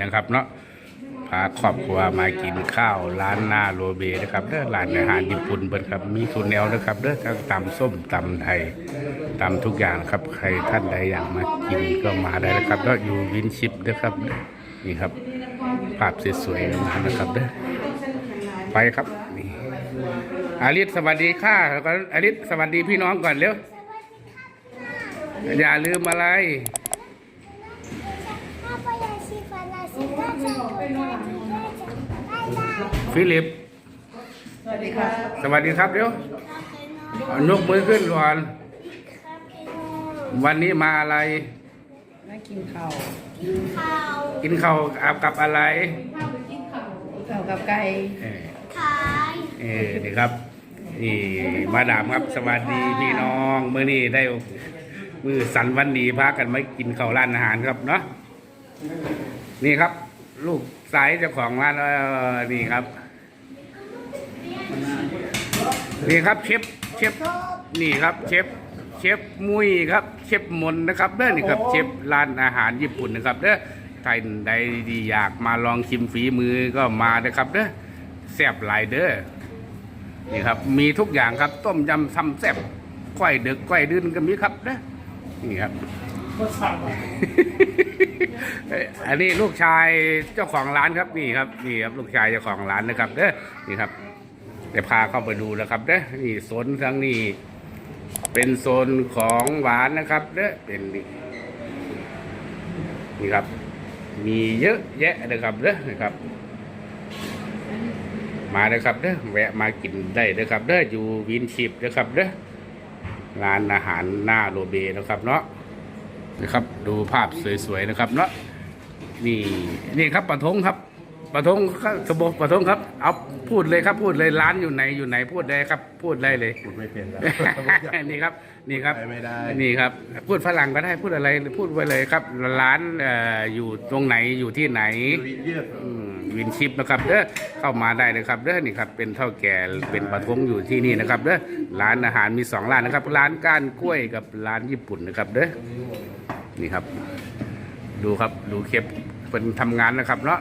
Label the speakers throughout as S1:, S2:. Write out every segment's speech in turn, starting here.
S1: นะครับ เนาะพาครอบครัวมากินข้าวร้านหน้าโรเบนะครับเด้อร้านอาหารญี่ปุ่นเบิดครับ มีทุนแนวนะครับเด้อทั้งตำส้มตำไทยตำทุกอย่างครับ ใครท่านใดอยากมากินก็มาได้นะครับก็อยู่วินชิปนะครับนี่ครับ ภาพสวยๆงามนะครับเด้อไปครับนี่อาริสสวัสดีค่ะแล้วก็อาริสสวัสดีพี่น้องก่อนเร็วอย่าลืมอะไร
S2: Apa yang sifat nasi kacang berganti kacang? Bye bye.
S1: ฟิลิป
S3: สวัสดีครับ
S1: สวัสดีครับเดี๋ยว
S2: Kakeno,
S1: เอายกมือขึ้นก่อน
S2: kakeno.
S1: วันนี้มาอะไร
S3: มากินข้าว
S2: Kau
S1: กินข้าวอาบกับอะไร
S3: ข้าวกับไก่
S1: เออ
S2: kai
S1: เออนี่ครับ นี่มาดามครับ สวัสดีพี่น้อง เมื่อนี้ได้มือสันวันดีพากันมากินข้าวร้านอาหารครับเนาะ นี่ครับ ลูกสายเจ้าของร้านเออนี่ครับ นี่ครับเชฟเชฟนี่ครับเชฟเชฟมุ้ยครับเชฟมนนะครับเด้อนี่ครับเชฟร้านอาหารญี่ปุ่นนะครับเด้อใครใดดีอยากมาลองชิมฝีมือก็มานะครับเด้อแซ่บหลายเด้อนี่ครับ มีทุกอย่างครับ ต้มยำซ้ำแซ่บก้อยเดึกก้อยดืนก็มีครับเด้อนี่ครับ เอ้ยอันนี้ลูกชายเจ้าของร้านครับนี่ครับนี่ครับลูกชายเจ้าของร้านนะครับเด้อนี่ครับเดี๋ยวพาเข้าไปดูนะครับเด้อนี่โซนทั้งนี้เป็นโซนของหวานนะครับเด้อเป็นนี่นี่ครับ มีเยอะแยะนะครับเด้อนะครับ มาเลยครับเด้อแวะมากินได้เลยครับเด้ออยู่วินชิปนะครับเด้อร้านอาหารหน้าโรเบนะครับเนาะนะครับดูภาพสวยๆนะครับเนาะ นี่นี่ครับปะทงครับปะทงครับสมบูรณ์ปะทงครับเอาพูดเลยครับพูดเลยร้านอยู่ไหนอยู่ไหนพูดได้ครับ พูดได้เลย
S4: พูดไม่เป็นแล้ว
S1: นี่ครับ นี่ครับ
S4: ไปไม่ได้
S1: นี่ครับ พูดฝรั่งก็ได้พูดอะไรพูดไปเลยครับ ร้านเอ่ออยู่ตรงไหนอยู่ที่ไหน
S4: ยืด
S1: อืมวินชิปนะครับเด้อเข้ามาได้เลยครับเด้อนี่ครับเป็นเท่าแก่เป็นปะทงอยู่ที่นี่นะครับเด้อร้านอาหารมีสองร้านนะครับ ร้านก้านกล้วยกับร้านญี่ปุ่นนะครับเด้อนี่ครับ ดูครับดูเคป เป็นทำงานนะครับเนาะ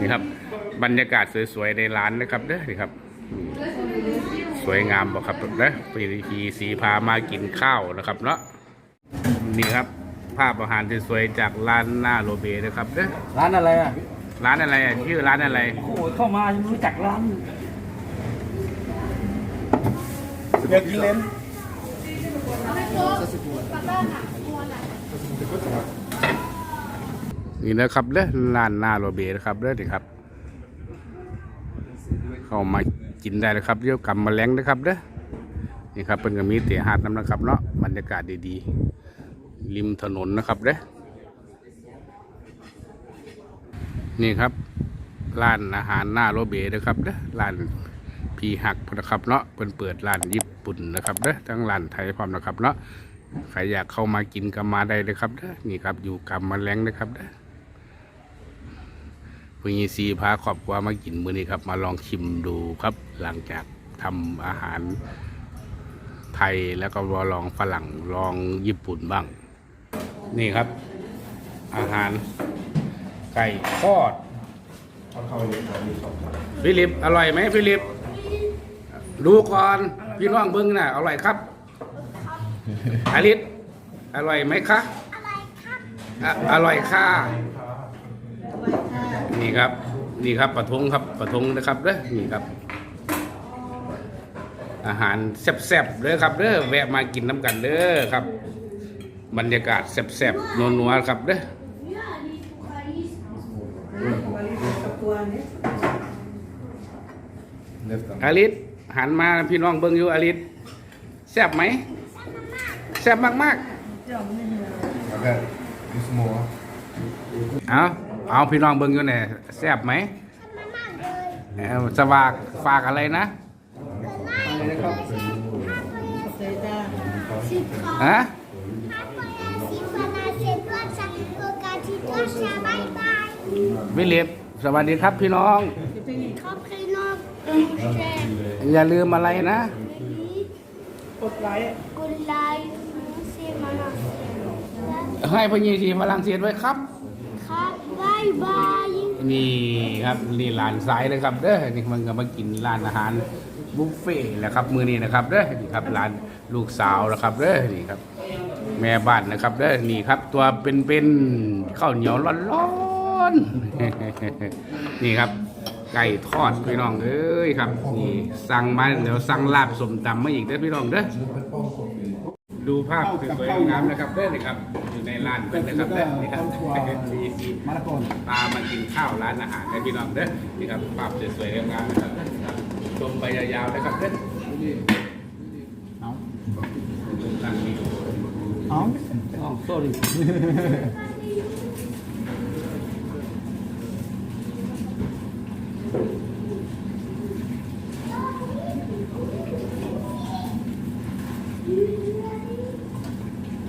S1: นี่ครับ บรรยากาศสวยๆในร้านนะครับเด้อนี่ครับ สวยงามบอกครับเด้อปีทีสีพามากินข้าวนะครับเนาะ นี่ครับ ภาพอาหารสวยๆจากร้านหน้าโรเบนะครับเด้อ
S4: ร้านอะไรอะ
S1: ร้านอะไรอะชื่อร้านอะไร
S3: โอ้โหเข้ามายังไม่รู้จักร้าน
S4: อยากกินเลน
S1: นี่นะครับเด้อร้านหน้าโรเบนะครับเด้อนี่ครับ เข้ามากินได้เลยครับเรียกกำมาแรงนะครับเด้อนี่ครับเป็นกมีเตียหาดน้ำนะครับเนาะบรรยากาศดีๆ ริมถนนนะครับเด้อนี่ครับร้านอาหารหน้าโรเบนะครับเด้อร้านพีหักนะครับเนาะเป็นเปิดร้านญี่ปุ่นนะครับเด้อทั้งร้านไทยพร้อมนะครับเนาะ ใครอยากเข้ามากินก็มาได้เลยครับเด้อนี่ครับอยู่กำมาแรงนะครับเด้อพุญีซีพาครอบครัวมากินมื้อนี้ครับ มาลองชิมดูครับ หลังจากทำอาหารไทยแล้วก็มาลองฝรั่งลองญี่ปุ่นบ้าง นี่ครับ อาหารไก่ทอดฟิลิป อร่อยไหมฟิลิป ดูก่อน พี่น้องเบิ้งน่ะอร่อยครับ อาริสอร่อยไหมคะอะอร่อยค่ะ นี่ครับ นี่ครับปะทงครับปะทงนะครับเด้อนี่ครับ อาหารแซ่บๆเด้อครับเด้อแวะมากินน้ำกันเด้อครับ บรรยากาศแซ่บๆนัวๆครับเด้ออาลิสหันมาพี่น้องเบิ้งอยู่อาลิสแซ่บไหม แซ่บมาก
S4: แล้วก็ยูสโม
S1: ๆเอาเอาพี่น้องเบิ้งอยู่เนี่ยแซ่บไหมเอ้าสวากฝากอะไรนะ ฮะ
S2: Apa yang sifat nasi kacang berganti kacang? Bye bye.
S1: วิลิปสวัสดีครับพี่น้อง
S2: Kakeno,
S1: อย่าลืมอะไรนะ
S3: กดไลค์
S2: gulai, nasi manas.
S1: ให้พญีทีฝรั่งเศสไว้ครับ
S2: ครับบายบาย
S1: นี่ครับนี่ร้านซ้ายเลยครับเด้อนี่มันก็มากินร้านอาหารบุฟเฟ่ต์แหละครับ มือนี้นะครับเด้อนี่ครับร้านลูกสาวนะครับเด้อนี่ครับ แม่บ้านนะครับเด้อนี่ครับ ตัวเป็นๆข้าวเหนียวร้อนๆนี่ครับไก่ทอดพี่น้องเอ้ยครับ นี่สั่งมาเดี๋ยวสั่งลาบสมตำมาอีกเด้อพี่น้องเด้อ ดูภาพสวยๆงามนะครับเด้อนี่ครับ อยู่ในร้านเพิ่นนะครับเด้อนี่ครับมีสี
S4: มาละกอน
S1: ปลามากินข้าวร้านอาหารให้พี่น้องเด้อนี่ครับภาพสวยๆงามๆนะครับชมไปยาวๆนะครับเด้อ
S4: เอา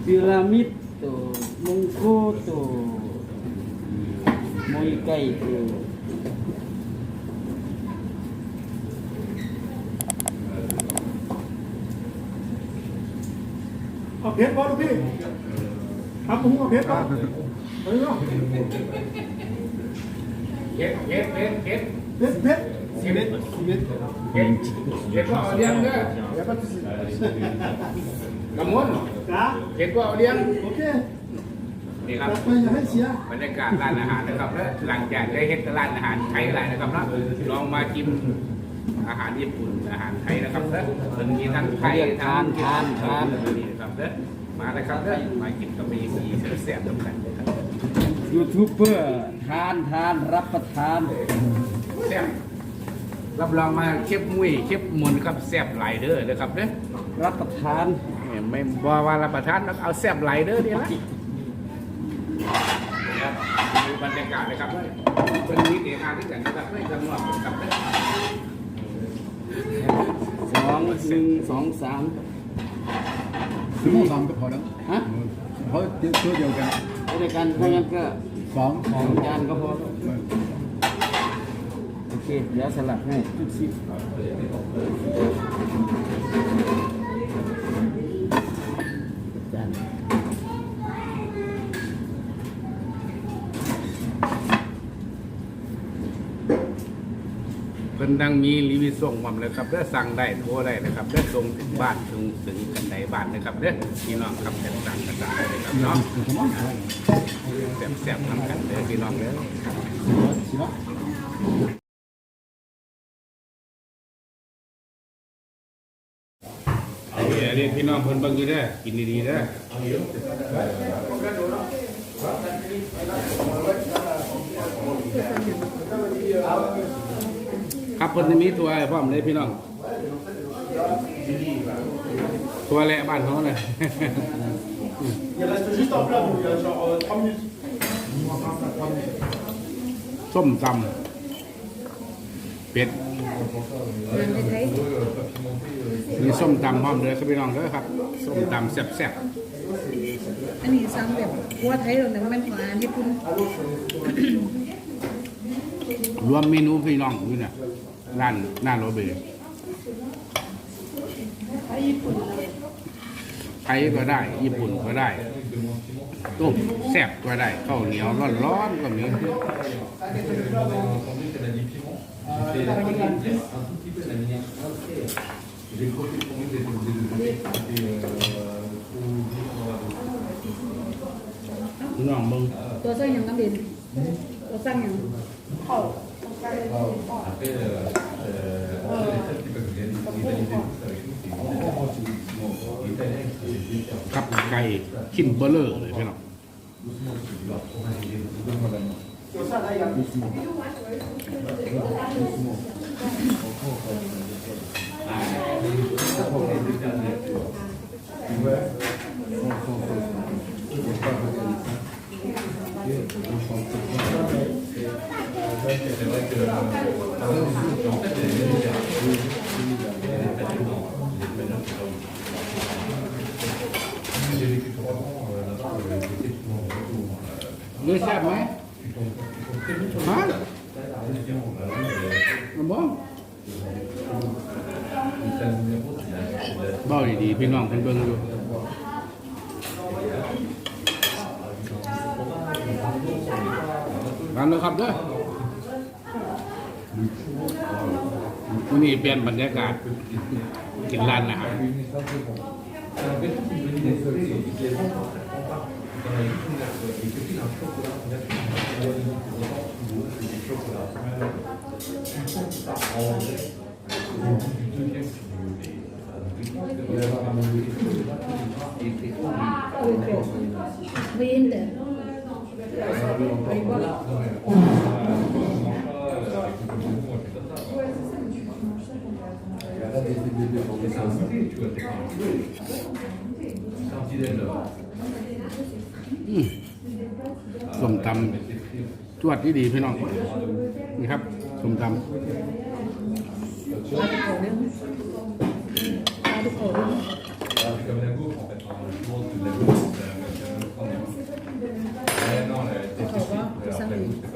S1: ตั้งนี่
S4: เอาอ๋อ sorry
S3: พีระมิดตัวมงโกตัวมวยไก่ตัว
S5: เอาเพชรบอลลูกพี่ทำหมูเอาเพชรบอลเฮ้ยเนาะ
S1: เก็บเก็บเก็บเก็บ
S5: เพชรเพชร
S1: เก็บเก็บเก็บว่าเอาเลี้ยงเด้อ
S5: เดี๋ยวก็
S1: กระมวล
S5: จ้า
S1: เก็บว่าเอาเลี้ยง
S5: โอเค
S1: นี่ครับ
S5: แต่ไปอย่าให้เสีย
S1: บรรยากาศร้านอาหารนะครับแล้วหลังจากได้เฮ็ดร้านอาหารไทยหลายนะครับเนาะลองมากินอาหารญี่ปุ่นอาหารไทยนะครับเด้อมันมีทั้งไทยทั้งนี่นะครับเด้อมาเลยครับเด้อมากินก็มีสีแซ่บๆด้วยกันนะครับ
S3: ยูทูบเบอร์ทานทานรับประทาน
S1: แซ่บรับรองมาเค็บมุ้ยเค็บมนครับแซ่บหลายเด้อนะครับเด้อ
S3: รับประทาน
S1: ไม่บอกว่ารับประทานแล้วเอาแซ่บหลายเด้อนี่ละครับดูบรรยากาศเลยครับเป็นมีเอกอาที่กันนะครับไม่จำนวนกับเด้อ
S3: สองหนึ่งสองสาม
S4: ซื้อหมูสามก็พอแล้ว
S3: ฮะ
S4: เพราะเดียวตัวเดียวกัน
S3: ไปด้วยกันถ้างั้นก็
S4: สองส
S3: ส
S4: อ
S3: องงจานก็พอโอเคเดี๋ยวสลับให้จาน
S1: เพิ่นดังมีรีวิวส่งความเลยครับเด้อสั่งได้โทรได้นะครับเด้อส่งถึงบ้านถึงถึงกันใดบ้านนะครับเด้อพี่น้องครับแตกต่งกันได้เลยครับเนาะแซ่บๆทำกันเด้อพี่น้องเด้อ
S4: สิบ
S1: เอาเดี๋ยวนี้พี่น้องเพิ่นเบิ่งอยู่เด้อกินดีๆเด้อ ครับเพิ่นจะมีตัวอะไรพร้อมเลยพี่น้องตัวแหละบ้านเขาเลย
S5: Il reste juste en plat, donc il y a genre euh, 3 minutes.
S1: ส้มตำเป็ดมีส้มตำพร้อมเลยครับพี่น้องเด้อครับ ส้มตำแซ่บ
S6: อันนี้ซ้ำแบบวัวไทยเราเนี่ยมันของอาหารญี่ปุ่น
S1: ๆรวมเมนูพี่น้องอยู่เนี่ย ร้านหน้าโรเบร์ไทยก็ได้ ญี่ปุ่นก็ได้ต้มแซ่บก็ได้ข้าวเหนียวร้อนๆก็มีน้องมึง
S6: ตัวสร้างอย่างน้ำดินตัวสร้างอย่าง
S1: กับไก่ชิ้นเบลเลอร์เลยพี่น้อง que c'est vrai que par exemple, en fait, les médias, les patrons, les patrons, j'ai vécu trois ans
S4: là-bas, j'étais tout le monde retour.
S1: Le savent, ouais. Hein Bon. บ่ดีๆพี่น้องเพิ่นเบิ่งอยู่นั่นเลยครับเด้อ วันนี้เปลี่ยนบรรยากาศกินร้านอาหาร
S6: อ
S1: ส้มตำจวดที่ดีพี่น้องนี่ครับส้มต
S6: มาทุกคนเนี่ยมาทุกคนเนี่ยเขาก็สั่งอีก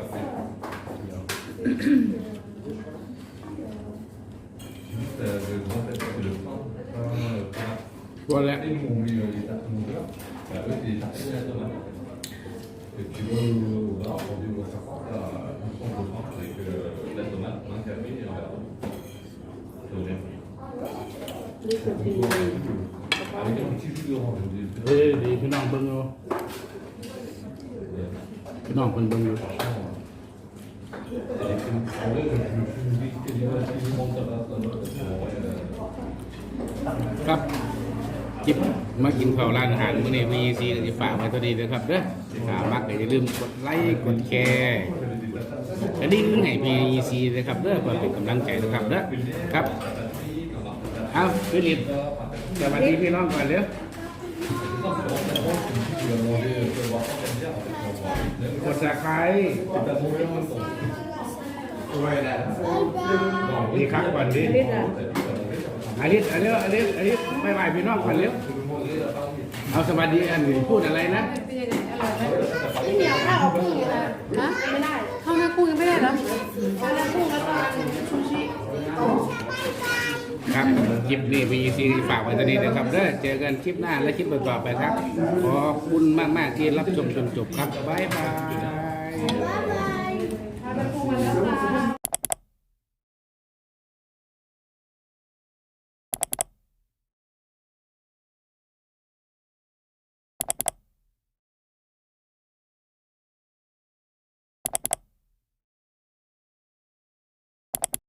S6: ำ
S1: ตัวแรก
S7: Et puis euh, voilà, on dit au serpent, là, un son de sang avec euh, la tomate, un café et un verre d'eau. C'est bien.
S6: นี่คือปี
S7: Avec un petit jus d'orange, je dis.
S1: เฮ้ยดีพี่น้องเบิ่งอยู่พี่น้องเพิ่นเบิ่งอยู่
S7: Et c'est une- en vrai, je je suis une vie quasiment
S1: ครับจิบมากินข้าวร้านอาหารมื้อนี้มีซีก็สิฝากไว้ตัวนี้เด้อครับเด้อถ้ามักก็อย่าลืมกดไลค์กดแชร์กระดิ่งให้ PEC นะครับเด้อเพื่อเป็นกำลังใจนะครับเด้อครับเอาฟิลิปสวัสดีพี่น้องก่อนเร็ว
S7: tu vas manger, tu vas voir ça, t'aimes bien, en fait, tu vas voir.
S1: กด subscribe
S7: C'est ta mauvaise façon.
S1: นี่ครับก่อนดิ
S6: นิด อา
S1: ลิสอาลิสอาลิสอาลิสไปไหวพี่น้องก่อนเร็วเอาสวัสดีอันนี้พูดอะไรนะ
S2: พี่เหนียวข้าวเอากุ้งอยู่นะฮะไม่ได้
S6: เข้าหน้ากุ้งยังไม่ได้เหรอ
S2: เอาแล้วกุ้งแล้วก็ชูชิ
S1: ครับคลิปนี้มีซีฝากไว้ตอนนี้นะครับเด้อเจอกันคลิปหน้าและคลิปต่อไปครับ ขอบคุณมากๆที่รับชมจนจบครับบ๊ายบาย
S2: บ๊ายบาย